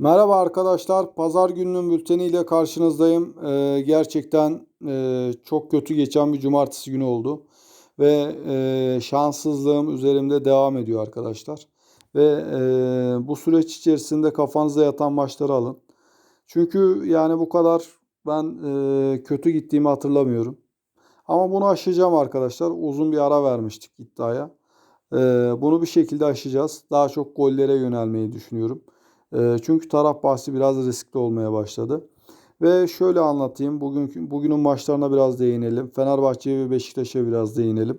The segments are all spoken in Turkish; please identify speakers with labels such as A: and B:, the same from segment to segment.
A: Merhaba arkadaşlar. Pazar gününün bülteniyle karşınızdayım. Ee, gerçekten e, çok kötü geçen bir cumartesi günü oldu. Ve e, şanssızlığım üzerimde devam ediyor arkadaşlar. Ve e, bu süreç içerisinde kafanıza yatan maçları alın. Çünkü yani bu kadar ben e, kötü gittiğimi hatırlamıyorum. Ama bunu aşacağım arkadaşlar. Uzun bir ara vermiştik iddiaya. E, bunu bir şekilde aşacağız. Daha çok gollere yönelmeyi düşünüyorum. E, çünkü taraf bahsi biraz riskli olmaya başladı. Ve şöyle anlatayım. Bugün bugünün maçlarına biraz değinelim. Fenerbahçe'ye ve Beşiktaş'a biraz değinelim.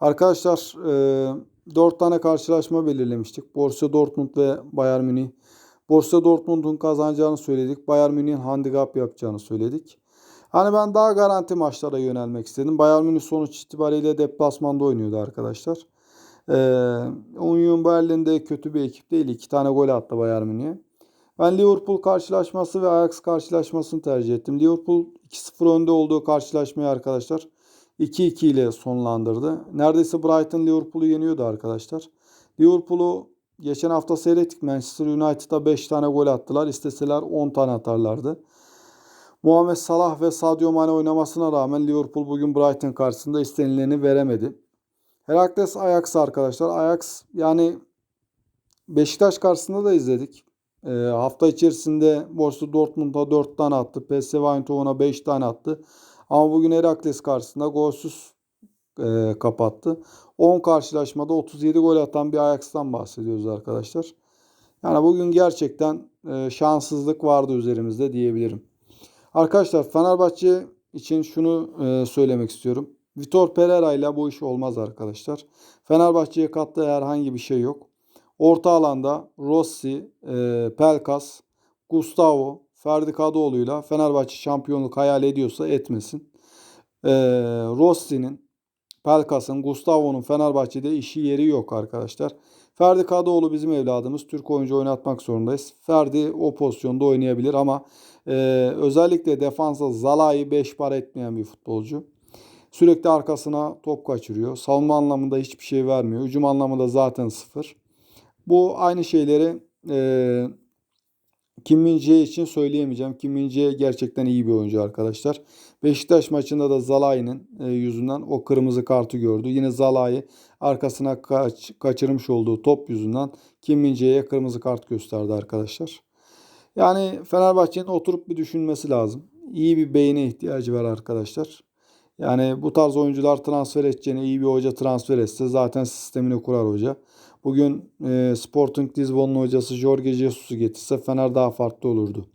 A: Arkadaşlar e, 4 tane karşılaşma belirlemiştik. Borussia Dortmund ve Bayern Münih. Borussia Dortmund'un kazanacağını söyledik. Bayern Münih'in handikap yapacağını söyledik. Hani ben daha garanti maçlara yönelmek istedim. Bayern Münih sonuç itibariyle deplasmanda oynuyordu arkadaşlar. Ee, Union Berlin'de kötü bir ekip değil. İki tane gol attı Bayern Münih'e. Ben Liverpool karşılaşması ve Ajax karşılaşmasını tercih ettim. Liverpool 2-0 önde olduğu karşılaşmayı arkadaşlar 2-2 ile sonlandırdı. Neredeyse Brighton Liverpool'u yeniyordu arkadaşlar. Liverpool'u geçen hafta seyrettik. Manchester United'a 5 tane gol attılar. İsteseler 10 tane atarlardı. Muhammed Salah ve Sadio Mane oynamasına rağmen Liverpool bugün Brighton karşısında istenileni veremedi. Herakles Ajax arkadaşlar. Ajax yani Beşiktaş karşısında da izledik. E, hafta içerisinde Borussia Dortmund'a 4 tane attı. PSV Eindhoven'a 5 tane attı. Ama bugün Herakles karşısında golsüz e, kapattı. 10 karşılaşmada 37 gol atan bir Ajax'tan bahsediyoruz arkadaşlar. Yani bugün gerçekten e, şanssızlık vardı üzerimizde diyebilirim. Arkadaşlar Fenerbahçe için şunu e, söylemek istiyorum. Vitor Pereira ile bu iş olmaz arkadaşlar. Fenerbahçe'ye kattığı herhangi bir şey yok. Orta alanda Rossi, e, Pelkas, Gustavo, Ferdi Kadıoğlu'yla Fenerbahçe şampiyonluk hayal ediyorsa etmesin. E, Rossi'nin, Pelkas'ın, Gustavo'nun Fenerbahçe'de işi yeri yok arkadaşlar. Ferdi Kadıoğlu bizim evladımız. Türk oyuncu oynatmak zorundayız. Ferdi o pozisyonda oynayabilir ama e, özellikle defansa Zalai 5 para etmeyen bir futbolcu. Sürekli arkasına top kaçırıyor. Savunma anlamında hiçbir şey vermiyor. Hücum anlamında zaten sıfır. Bu aynı şeyleri e, Kim Min için söyleyemeyeceğim. Kim Min gerçekten iyi bir oyuncu arkadaşlar. Beşiktaş maçında da Zalai'nin e, yüzünden o kırmızı kartı gördü. Yine Zalai arkasına kaç, kaçırmış olduğu top yüzünden Kim Min kırmızı kart gösterdi arkadaşlar. Yani Fenerbahçe'nin oturup bir düşünmesi lazım. İyi bir beyine ihtiyacı var arkadaşlar. Yani bu tarz oyuncular transfer edeceğine iyi bir hoca transfer etse zaten sistemini kurar hoca. Bugün e, Sporting Lisbon'un hocası Jorge Jesus'u getirse Fener daha farklı olurdu.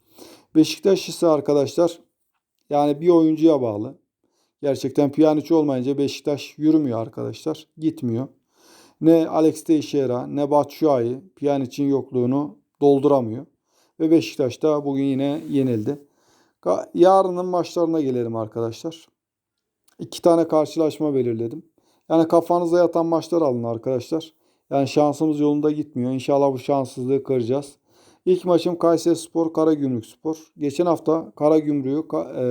A: Beşiktaş ise arkadaşlar yani bir oyuncuya bağlı. Gerçekten Pjanic olmayınca Beşiktaş yürümüyor arkadaşlar. Gitmiyor. Ne Alex Teixeira ne Batshuayi Pjanic'in yokluğunu dolduramıyor. Ve Beşiktaş da bugün yine yenildi. Yarının maçlarına gelelim arkadaşlar. İki tane karşılaşma belirledim. Yani kafanıza yatan maçlar alın arkadaşlar. Yani şansımız yolunda gitmiyor. İnşallah bu şanssızlığı kıracağız. İlk maçım Kayseri Spor, Karagümrük Spor. Geçen hafta Karagümrük'ü e,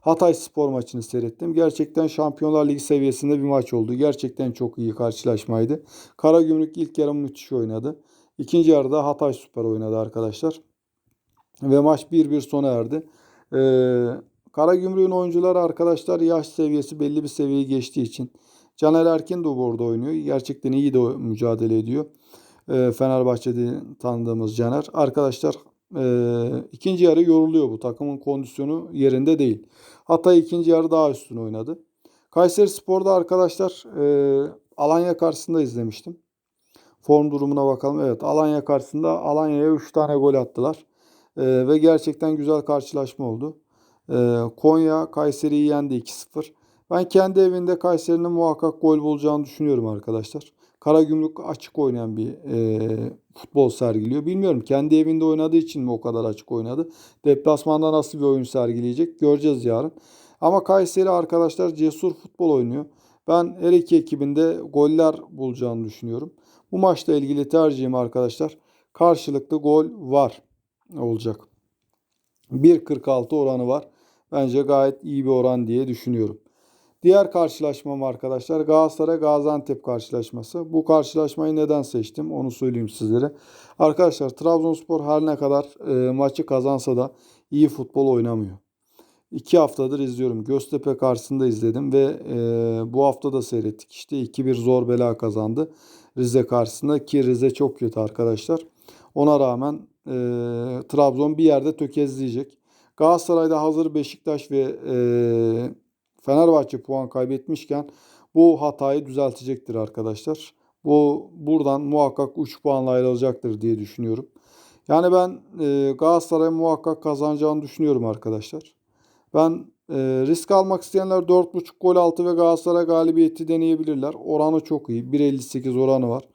A: Hatay Spor maçını seyrettim. Gerçekten Şampiyonlar Ligi seviyesinde bir maç oldu. Gerçekten çok iyi karşılaşmaydı. Karagümrük ilk yarım müthiş oynadı. İkinci yarıda Hatay Spor oynadı arkadaşlar. Ve maç 1-1 sona erdi. Ee, Karagümrük'ün oyuncuları arkadaşlar yaş seviyesi belli bir seviyeyi geçtiği için. Caner Erkin de orada oynuyor. Gerçekten iyi de mücadele ediyor. E, Fenerbahçe'de tanıdığımız Caner. Arkadaşlar e, ikinci yarı yoruluyor bu. Takımın kondisyonu yerinde değil. Hatta ikinci yarı daha üstün oynadı. Kayseri Spor'da arkadaşlar e, Alanya karşısında izlemiştim. Form durumuna bakalım. Evet Alanya karşısında Alanya'ya 3 tane gol attılar. E, ve gerçekten güzel karşılaşma oldu. Ee, Konya Kayseri'yi yendi 2-0. Ben kendi evinde Kayseri'nin muhakkak gol bulacağını düşünüyorum arkadaşlar. Karagümrük açık oynayan bir e, futbol sergiliyor. Bilmiyorum kendi evinde oynadığı için mi o kadar açık oynadı. Deplasmanda nasıl bir oyun sergileyecek göreceğiz yarın. Ama Kayseri arkadaşlar cesur futbol oynuyor. Ben her iki ekibinde goller bulacağını düşünüyorum. Bu maçla ilgili tercihim arkadaşlar karşılıklı gol var olacak. 1.46 oranı var. Bence gayet iyi bir oran diye düşünüyorum. Diğer karşılaşmam arkadaşlar Galatasaray Gaziantep karşılaşması. Bu karşılaşmayı neden seçtim onu söyleyeyim sizlere. Arkadaşlar Trabzonspor her ne kadar e, maçı kazansa da iyi futbol oynamıyor. İki haftadır izliyorum. Göztepe karşısında izledim ve e, bu hafta da seyrettik. İşte 2-1 zor bela kazandı Rize karşısında ki Rize çok kötü arkadaşlar. Ona rağmen e, Trabzon bir yerde tökezleyecek. Galatasaray'da hazır Beşiktaş ve e, Fenerbahçe puan kaybetmişken bu hatayı düzeltecektir arkadaşlar. Bu buradan muhakkak 3 puanla ayrılacaktır diye düşünüyorum. Yani ben e, Galatasaray muhakkak kazanacağını düşünüyorum arkadaşlar. Ben e, risk almak isteyenler 4.5 gol altı ve Galatasaray galibiyeti deneyebilirler. Oranı çok iyi. 1.58 oranı var.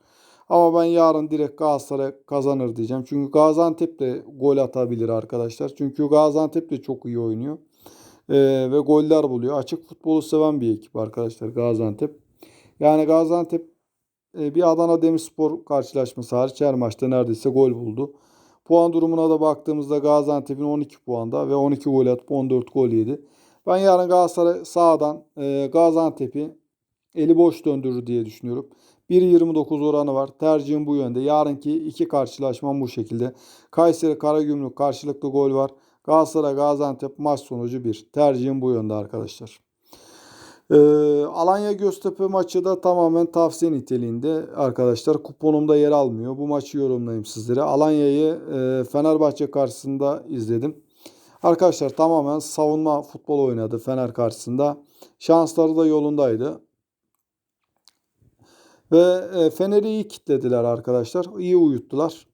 A: Ama ben yarın direkt Galatasaray kazanır diyeceğim. Çünkü Gaziantep de gol atabilir arkadaşlar. Çünkü Gaziantep de çok iyi oynuyor. Ee, ve goller buluyor. Açık futbolu seven bir ekip arkadaşlar Gaziantep. Yani Gaziantep e, bir Adana Demirspor karşılaşması hariç her maçta neredeyse gol buldu. Puan durumuna da baktığımızda Gaziantep'in 12 puanda ve 12 gol atıp 14 gol yedi. Ben yarın Galatasaray sağdan e, Gaziantep'i eli boş döndürür diye düşünüyorum. 1.29 oranı var. Tercihim bu yönde. Yarınki iki karşılaşmam bu şekilde. Kayseri Karagümrük karşılıklı gol var. Galatasaray Gaziantep maç sonucu 1. Tercihim bu yönde arkadaşlar. Ee, Alanya Göztepe maçı da tamamen tavsiye niteliğinde arkadaşlar. Kuponumda yer almıyor. Bu maçı yorumlayayım sizlere. Alanya'yı e, Fenerbahçe karşısında izledim. Arkadaşlar tamamen savunma futbol oynadı Fener karşısında. Şansları da yolundaydı. Ve e, Fener'i iyi kitlediler arkadaşlar. İyi uyuttular.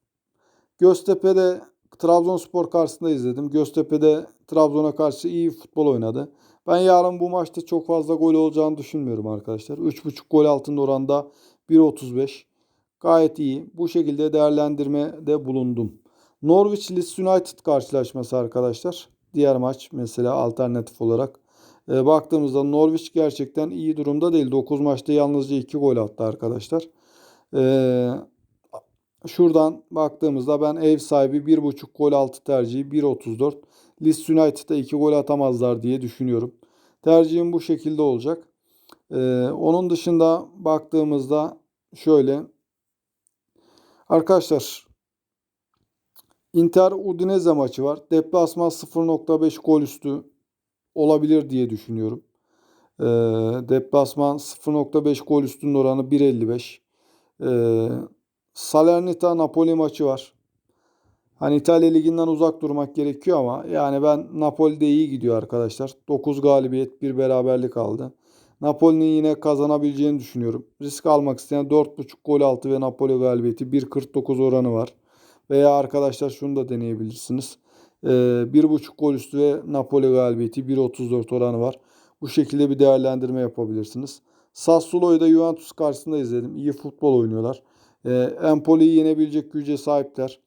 A: Göztepe'de Trabzonspor karşısında izledim. Göztepe'de Trabzon'a karşı iyi futbol oynadı. Ben yarın bu maçta çok fazla gol olacağını düşünmüyorum arkadaşlar. 3.5 gol altında oranda 1.35. Gayet iyi. Bu şekilde değerlendirmede bulundum. Norwich Leeds United karşılaşması arkadaşlar. Diğer maç mesela alternatif olarak. E, baktığımızda Norwich gerçekten iyi durumda değil. 9 maçta yalnızca 2 gol attı arkadaşlar. E, şuradan baktığımızda ben ev sahibi 1.5 gol altı tercihi 1.34. Leeds United'a 2 gol atamazlar diye düşünüyorum. Tercihim bu şekilde olacak. Ee, onun dışında baktığımızda şöyle. Arkadaşlar Inter Udinese maçı var. Deplasman 0.5 gol üstü olabilir diye düşünüyorum. Ee, deplasman 0.5 gol üstünün oranı 1.55. Ee, Salernitana Napoli maçı var. Hani İtalya Ligi'nden uzak durmak gerekiyor ama yani ben Napoli'de iyi gidiyor arkadaşlar. 9 galibiyet, bir beraberlik aldı. Napoli'nin yine kazanabileceğini düşünüyorum. Risk almak isteyen 4.5 gol altı ve Napoli galibiyeti 1.49 oranı var. Veya arkadaşlar şunu da deneyebilirsiniz. Ee, 1.5 gol üstü ve Napoli galibiyeti 1.34 oranı var. Bu şekilde bir değerlendirme yapabilirsiniz. Sassuolo'yu da Juventus karşısında izledim. İyi futbol oynuyorlar. Ee, Empoli'yi yenebilecek güce sahipler.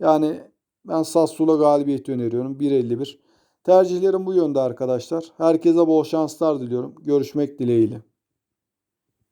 A: Yani ben Sassuolo galibiyeti öneriyorum. 1.51. Tercihlerim bu yönde arkadaşlar. Herkese bol şanslar diliyorum. Görüşmek dileğiyle.